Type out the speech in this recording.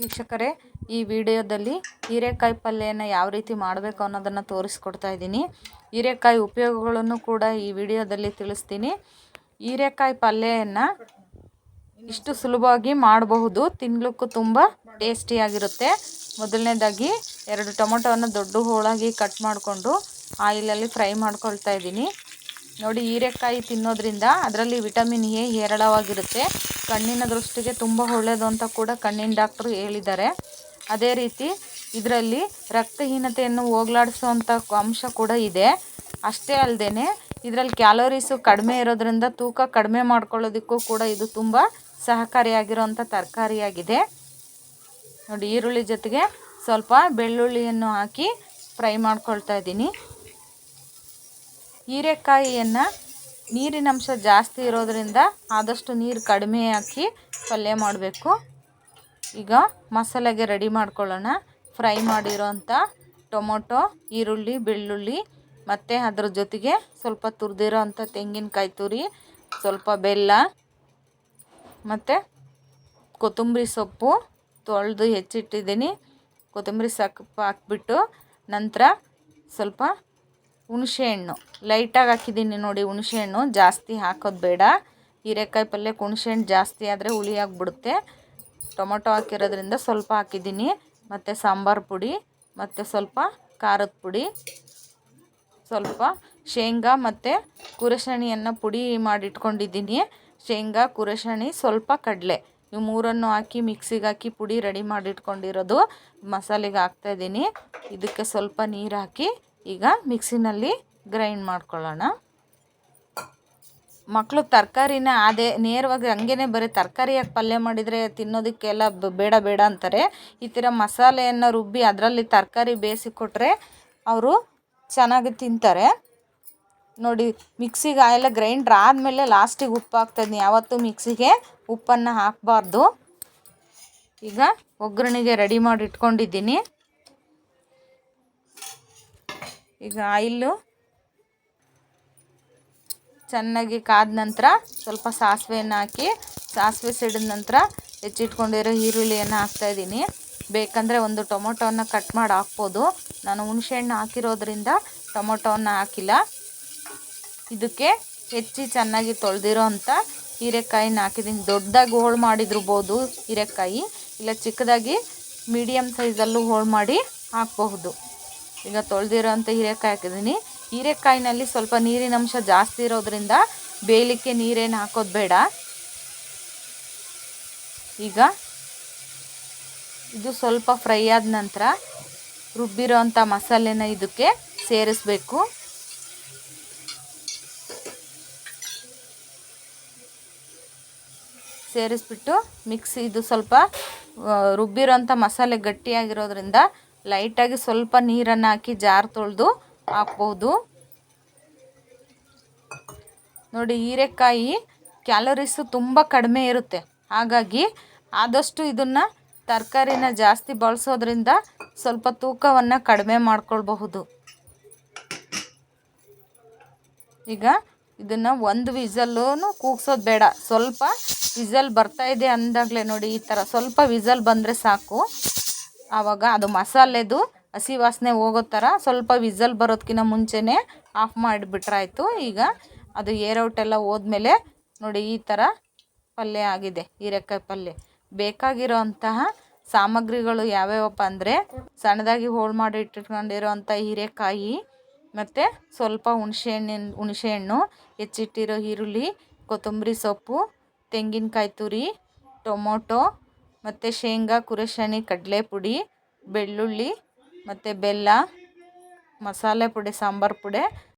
ವೀಕ್ಷಕರೇ, ಈ ವಿಡಿಯೋದಲ್ಲಿ ಹೀರೆಕಾಯಿ ಪಲ್ಯನ ಯಾವ ರೀತಿ ಮಾಡಬೇಕು ಅನ್ನೋದನ್ನು ತೋರಿಸ್ಕೊಡ್ತಾ ಇದ್ದೀನಿ. ಹೀರೆಕಾಯಿ ಉಪಯೋಗಗಳನ್ನು ಕೂಡ ಈ ವಿಡಿಯೋದಲ್ಲಿ ತಿಳಿಸ್ತೀನಿ. ಹೀರೆಕಾಯಿ ಪಲ್ಯವನ್ನು ಇಷ್ಟು ಸುಲಭವಾಗಿ ಮಾಡಬಹುದು. ತಿನ್ನಲಿಕ್ಕೂ ತುಂಬ ಟೇಸ್ಟಿಯಾಗಿರುತ್ತೆ ಮೊದಲನೇದಾಗಿ ಎರಡು ಟೊಮೊಟೊವನ್ನು ದೊಡ್ಡ ಹೋಳಾಗಿ ಕಟ್ ಮಾಡಿಕೊಂಡು ಆಯಿಲಲ್ಲಿ ಫ್ರೈ ಮಾಡ್ಕೊಳ್ತಾ ಇದ್ದೀನಿ. ನೋಡಿ, ಹೀರೆಕಾಯಿ ತಿನ್ನೋದ್ರಿಂದ ಅದರಲ್ಲಿ ವಿಟಮಿನ್ ಎ ಹೇರಳವಾಗಿರುತ್ತೆ. ಕಣ್ಣಿನ ದೃಷ್ಟಿಗೆ ತುಂಬ ಒಳ್ಳೆಯದು ಅಂತ ಕೂಡ ಕಣ್ಣಿನ ಡಾಕ್ಟ್ರು ಹೇಳಿದ್ದಾರೆ. ಅದೇ ರೀತಿ ಇದರಲ್ಲಿ ರಕ್ತಹೀನತೆಯನ್ನು ಹೋಗ್ಲಾಡಿಸುವಂಥ ಅಂಶ ಕೂಡ ಇದೆ. ಅಷ್ಟೇ ಅಲ್ಲದೆ ಇದರಲ್ಲಿ ಕ್ಯಾಲೋರೀಸು ಕಡಿಮೆ ಇರೋದ್ರಿಂದ ತೂಕ ಕಡಿಮೆ ಮಾಡ್ಕೊಳ್ಳೋದಕ್ಕೂ ಕೂಡ ಇದು ತುಂಬ ಸಹಕಾರಿಯಾಗಿರೋವಂಥ ತರಕಾರಿಯಾಗಿದೆ. ನೋಡಿ, ಈರುಳ್ಳಿ ಜೊತೆಗೆ ಸ್ವಲ್ಪ ಬೆಳ್ಳುಳ್ಳಿಯನ್ನು ಹಾಕಿ ಫ್ರೈ ಮಾಡ್ಕೊಳ್ತಾ ಇದ್ದೀನಿ. ಹೀರೆಕಾಯಿಯನ್ನು ನೀರಿನಂಶ ಜಾಸ್ತಿ ಇರೋದರಿಂದ ಆದಷ್ಟು ನೀರು ಕಡಿಮೆ ಹಾಕಿ ಪಲ್ಯ ಮಾಡಬೇಕು. ಈಗ ಮಸಾಲೆಗೆ ರೆಡಿ ಮಾಡ್ಕೊಳ್ಳೋಣ. ಫ್ರೈ ಮಾಡಿರೋಂಥ ಟೊಮೊಟೊ, ಈರುಳ್ಳಿ, ಬೆಳ್ಳುಳ್ಳಿ ಮತ್ತು ಅದ್ರ ಜೊತೆಗೆ ಸ್ವಲ್ಪ ತುರಿದಿರೋ ಅಂಥ ತೆಂಗಿನಕಾಯಿ ತುರಿ, ಸ್ವಲ್ಪ ಬೆಲ್ಲ ಮತ್ತು ಕೊತ್ತಂಬರಿ ಸೊಪ್ಪು ತೊಳೆದು ಹೆಚ್ಚಿಟ್ಟಿದ್ದೀನಿ. ಕೊತ್ತಂಬರಿ ಸೊಪ್ಪು ಹಾಕ್ಬಿಟ್ಟು ನಂತರ ಸ್ವಲ್ಪ ಹುಣಸೆಹಣ್ಣು ಲೈಟಾಗಿ ಹಾಕಿದ್ದೀನಿ ನೋಡಿ ಹುಣಸೆಹಣ್ಣು ಜಾಸ್ತಿ ಹಾಕೋದು ಬೇಡ. ಹೀರೆಕಾಯಿ ಪಲ್ಯಕ್ಕೆ ಹುಣಸೆಹಣ್ಣು ಜಾಸ್ತಿ ಆದರೆ ಹುಳಿ ಆಗಿಬಿಡುತ್ತೆ. ಟೊಮೊಟೊ ಹಾಕಿರೋದ್ರಿಂದ ಸ್ವಲ್ಪ ಹಾಕಿದ್ದೀನಿ. ಮತ್ತು ಸಾಂಬಾರು ಪುಡಿ, ಮತ್ತು ಸ್ವಲ್ಪ ಖಾರದ ಪುಡಿ, ಸ್ವಲ್ಪ ಶೇಂಗಾ ಮತ್ತು ಕುರಸಣಿಯನ್ನು ಪುಡಿ ಮಾಡಿಟ್ಕೊಂಡಿದ್ದೀನಿ. ಶೇಂಗಾ, ಕುರಶಣಿ, ಸ್ವಲ್ಪ ಕಡಲೆ. ಇವು ಮೂರನ್ನು ಹಾಕಿ ಮಿಕ್ಸಿಗೆ ಹಾಕಿ ಪುಡಿ ರೆಡಿ ಮಾಡಿಟ್ಕೊಂಡಿರೋದು. ಮಸಾಲೆಗೆ ಹಾಕ್ತಾಯಿದ್ದೀನಿ ಇದಕ್ಕೆ ಸ್ವಲ್ಪ ನೀರು ಹಾಕಿ ಈಗ ಮಿಕ್ಸಿನಲ್ಲಿ ಗ್ರೈಂಡ್ ಮಾಡ್ಕೊಳ್ಳೋಣ. ಮಕ್ಕಳು ತರಕಾರಿನ ಅದೇ ನೇರವಾಗಿ ಹಂಗೇ ಬರೀ ತರಕಾರಿಯಾಗಿ ಪಲ್ಯ ಮಾಡಿದರೆ ತಿನ್ನೋದಕ್ಕೆಲ್ಲ ಬೇಡ ಬೇಡ ಅಂತಾರೆ. ಈ ಥರ ಮಸಾಲೆಯನ್ನು ರುಬ್ಬಿ ಅದರಲ್ಲಿ ತರಕಾರಿ ಬೇಯಿಸಿ ಕೊಟ್ಟರೆ ಅವರು ಚೆನ್ನಾಗಿ ತಿಂತಾರೆ. ನೋಡಿ, ಮಿಕ್ಸಿಗೆ ಎಲ್ಲ ಗ್ರೈಂಡ್ರ್ ಆದಮೇಲೆ ಲಾಸ್ಟಿಗೆ ಉಪ್ಪು ಹಾಕ್ತಾಯಿದ್ದೀನಿ ಯಾವತ್ತೂ ಮಿಕ್ಸಿಗೆ ಉಪ್ಪನ್ನು ಹಾಕಬಾರ್ದು. ಈಗ ಒಗ್ಗರಣೆಗೆ ರೆಡಿ ಮಾಡಿ ಇಟ್ಕೊಂಡಿದ್ದೀನಿ ಈಗ ಆಯಿಲ್ಲು ಚೆನ್ನಾಗಿ ಕಾದ ನಂತರ ಸ್ವಲ್ಪ ಸಾಸಿವೆಯನ್ನು ಹಾಕಿ, ಸಾಸಿವೆ ಸಿಡಿದ ನಂತರ ಹೆಚ್ಚಿಟ್ಕೊಂಡಿರೋ ಈರುಳ್ಳಿಯನ್ನು ಹಾಕ್ತಾಯಿದ್ದೀನಿ ಬೇಕಂದರೆ ಒಂದು ಟೊಮೊಟೊವನ್ನು ಕಟ್ ಮಾಡಿ ಹಾಕ್ಬೋದು. ನಾನು ಹುಣಸೆಹಣ್ಣು ಹಾಕಿರೋದ್ರಿಂದ ಟೊಮೊಟೊವನ್ನು ಹಾಕಿಲ್ಲ. ಇದಕ್ಕೆ ಹೆಚ್ಚಿ ಚೆನ್ನಾಗಿ ತೊಳೆದಿರೋ ಅಂಥ ಹೀರೆಕಾಯಿನ ಹಾಕಿದ್ದೀನಿ. ದೊಡ್ಡದಾಗಿ ಹೋಳು ಮಾಡಿದ್ರಬೋದು ಹೀರೆಕಾಯಿ. ಇಲ್ಲ ಚಿಕ್ಕದಾಗಿ ಮೀಡಿಯಮ್ ಸೈಜಲ್ಲೂ ಹೋಳು ಮಾಡಿ ಹಾಕಬಹುದು. ಈಗ ತೊಳೆದಿರೋಂಥ ಹೀರೆಕಾಯಿ ಹಾಕಿದ್ದೀನಿ. ಹೀರೆಕಾಯಿನಲ್ಲಿ ಸ್ವಲ್ಪ ನೀರಿನ ಅಂಶ ಜಾಸ್ತಿ ಇರೋದ್ರಿಂದ ಬೇಯಲಿಕ್ಕೆ ನೀರೇನು ಹಾಕೋದು ಬೇಡ. ಈಗ ಇದು ಸ್ವಲ್ಪ ಫ್ರೈ ಆದ ನಂತರ ರುಬ್ಬಿರೋ ಅಂಥ ಮಸಾಲೆನ ಇದಕ್ಕೆ ಸೇರಿಸ್ಬೇಕು. ಸೇರಿಸ್ಬಿಟ್ಟು ಮಿಕ್ಸಿ ಇದು ಸ್ವಲ್ಪ ರುಬ್ಬಿರೋಂಥ ಮಸಾಲೆ ಗಟ್ಟಿಯಾಗಿರೋದ್ರಿಂದ ಲೈಟಾಗಿ ಸ್ವಲ್ಪ ನೀರನ್ನು ಹಾಕಿ ಜಾರ್ ತೊಳೆದು ಹಾಕ್ಬೋದು. ನೋಡಿ, ಹೀರೆಕಾಯಿ ಕ್ಯಾಲೋರೀಸು ತುಂಬ ಕಡಿಮೆ ಇರುತ್ತೆ. ಹಾಗಾಗಿ ಆದಷ್ಟು ಇದನ್ನು ತರಕಾರಿನ ಜಾಸ್ತಿ ಬಳಸೋದ್ರಿಂದ ಸ್ವಲ್ಪ ತೂಕವನ್ನು ಕಡಿಮೆ ಮಾಡ್ಕೊಳ್ಬಹುದು. ಈಗ ಇದನ್ನು ಒಂದು ವಿಸಲ್ಲೂ ಕೂಗ್ಸೋದು ಬೇಡ. ಸ್ವಲ್ಪ ವಿಸಲ್ ಬರ್ತಾ ಇದೆ ಅಂದಾಗಲೇ ನೋಡಿ, ಈ ಥರ ಸ್ವಲ್ಪ ವಿಸಲ್ ಬಂದರೆ ಸಾಕು. ಆವಾಗ ಅದು ಮಸಾಲೆದು ಹಸಿ ವಾಸನೆ ಹೋಗೋ ಥರ ಸ್ವಲ್ಪ ವಿಸಲ್ ಬರೋದಕ್ಕಿಂತ ಮುಂಚೆನೆ ಆಫ್ ಮಾಡಿಬಿಟ್ರಾಯ್ತು. ಈಗ ಅದು ಏರೌಟೆಲ್ಲ ಹೋದ್ಮೇಲೆ ನೋಡಿ ಈ ಥರ ಪಲ್ಯ ಆಗಿದೆ, ಹೀರೆಕಾಯಿ ಪಲ್ಯ. ಬೇಕಾಗಿರೋ ಅಂತಹ ಸಾಮಗ್ರಿಗಳು ಯಾವ್ಯಾವಪ್ಪ ಅಂದರೆ ಸಣ್ಣದಾಗಿ ಹೋಳು ಮಾಡಿ ಇಟ್ಟಿಟ್ಕೊಂಡಿರೋ ಹೀರೆಕಾಯಿ ಮತ್ತು ಸ್ವಲ್ಪ ಹುಣಸೆಹಣ್ಣಿನ ಹುಣಸೆಹಣ್ಣು ಹೆಚ್ಚಿಟ್ಟಿರೋ ಈರುಳ್ಳಿ, ಕೊತ್ತಂಬರಿ ಸೊಪ್ಪು, ತೆಂಗಿನಕಾಯಿ ತುರಿ, ಟೊಮೊಟೊ ಮತ್ತು ಶೇಂಗಾ ಕುರಶನಿ ಕಡಲೆ ಪುಡಿ ಬೆಳ್ಳುಳ್ಳಿ ಮತ್ತು ಬೆಲ್ಲ ಮಸಾಲೆ ಪುಡಿ ಸಾಂಬಾರು ಪುಡಿ.